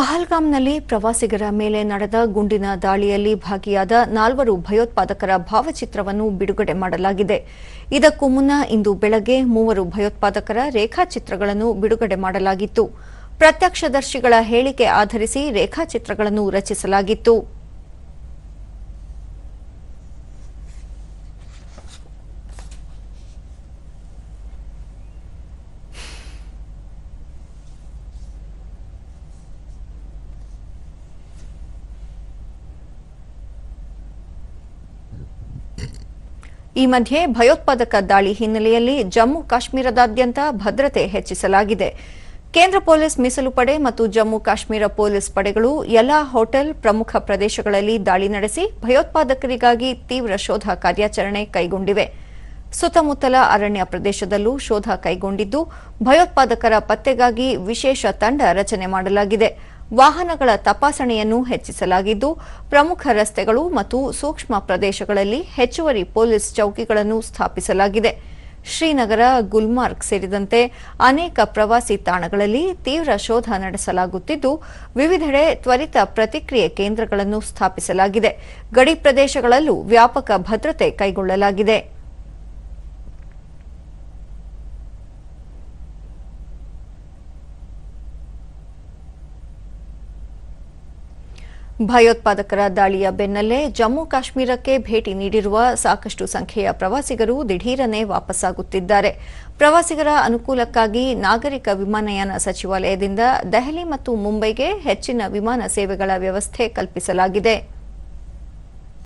ಪಹಲ್ಗಾಮ್ನಲ್ಲಿ ಪ್ರವಾಸಿಗರ ಮೇಲೆ ನಡೆದ ಗುಂಡಿನ ದಾಳಿಯಲ್ಲಿ ಭಾಗಿಯಾದ ನಾಲ್ವರು ಭಯೋತ್ಪಾದಕರ ಭಾವಚಿತ್ರವನ್ನು ಬಿಡುಗಡೆ ಮಾಡಲಾಗಿದೆ. ಇದಕ್ಕೂ ಮುನ್ನ ಇಂದು ಬೆಳಗ್ಗೆ ಮೂವರು ಭಯೋತ್ಪಾದಕರ ರೇಖಾಚಿತ್ರಗಳನ್ನು ಬಿಡುಗಡೆ ಮಾಡಲಾಗಿತ್ತು. ಪ್ರತ್ಯಕ್ಷದರ್ಶಿಗಳ ಹೇಳಿಕೆ ಆಧರಿಸಿ ರೇಖಾಚಿತ್ರಗಳನ್ನು ರಚಿಸಲಾಗಿತ್ತು. ಈ ಮಧ್ಯೆ ಭಯೋತ್ಪಾದಕ ದಾಳಿ ಹಿನ್ನೆಲೆಯಲ್ಲಿ ಜಮ್ಮು ಕಾಶ್ಮೀರದಾದ್ಯಂತ ಭದ್ರತೆ ಹೆಚ್ಚಿಸಲಾಗಿದೆ. ಕೇಂದ್ರ ಪೊಲೀಸ್ ಮೀಸಲು ಪಡೆ ಮತ್ತು ಜಮ್ಮು ಕಾಶ್ಮೀರ ಪೊಲೀಸ್ ಪಡೆಗಳು ಎಲ್ಲಾ ಹೋಟೆಲ್ ಪ್ರಮುಖ ಪ್ರದೇಶಗಳಲ್ಲಿ ದಾಳಿ ನಡೆಸಿ ಭಯೋತ್ಪಾದಕರಿಗಾಗಿ ತೀವ್ರ ಶೋಧ ಕಾರ್ಯಾಚರಣೆ ಕೈಗೊಂಡಿವೆ. ಸುತ್ತಮುತ್ತಲ ಅರಣ್ಯ ಪ್ರದೇಶದಲ್ಲೂ ಶೋಧ ಕೈಗೊಂಡಿದ್ದು ಭಯೋತ್ಪಾದಕರ ಪತ್ತೆಗಾಗಿ ವಿಶೇಷ ತಂಡ ರಚನೆ ಮಾಡಲಾಗಿದೆ. ವಾಹನಗಳ ತಪಾಸಣೆಯನ್ನು ಹೆಚ್ಚಿಸಲಾಗಿದ್ದು, ಪ್ರಮುಖ ರಸ್ತೆಗಳು ಮತ್ತು ಸೂಕ್ಷ್ಮ ಪ್ರದೇಶಗಳಲ್ಲಿ ಹೆಚ್ಚುವರಿ ಪೊಲೀಸ್ ಚೌಕಿಗಳನ್ನು ಸ್ಥಾಪಿಸಲಾಗಿದೆ. ಶ್ರೀನಗರ ಗುಲ್ಮಾರ್ಗ್ ಸೇರಿದಂತೆ ಅನೇಕ ಪ್ರವಾಸಿ ತಾಣಗಳಲ್ಲಿ ತೀವ್ರ ಶೋಧ ನಡೆಸಲಾಗುತ್ತಿದ್ದು, ವಿವಿಧೆಡೆ ತ್ವರಿತ ಪ್ರತಿಕ್ರಿಯೆ ಕೇಂದ್ರಗಳನ್ನು ಸ್ಥಾಪಿಸಲಾಗಿದೆ. ಗಡಿ ಪ್ರದೇಶಗಳಲ್ಲೂ ವ್ಯಾಪಕ ಭದ್ರತೆ ಕೈಗೊಳ್ಳಲಾಗಿದೆ. ಭಯೋತ್ಪಾದಕರ ದಾಳಿಯ ಬೆನ್ನಲ್ಲೇ ಜಮ್ಮು ಕಾಶ್ಮೀರಕ್ಕೆ ಭೇಟಿ ನೀಡಿರುವ ಸಾಕಷ್ಟು ಸಂಖ್ಯೆಯ ಪ್ರವಾಸಿಗರು ದಿಢೀರನೆ ವಾಪಸ್ಸಾಗುತ್ತಿದ್ದಾರೆ. ಪ್ರವಾಸಿಗರ ಅನುಕೂಲಕ್ಕಾಗಿ ನಾಗರಿಕ ವಿಮಾನಯಾನ ಸಚಿವಾಲಯದಿಂದ ದೆಹಲಿ ಮತ್ತು ಮುಂಬೈಗೆ ಹೆಚ್ಚಿನ ವಿಮಾನ ಸೇವೆಗಳ ವ್ಯವಸ್ಥೆ ಕಲ್ಪಿಸಲಾಗಿದೆ.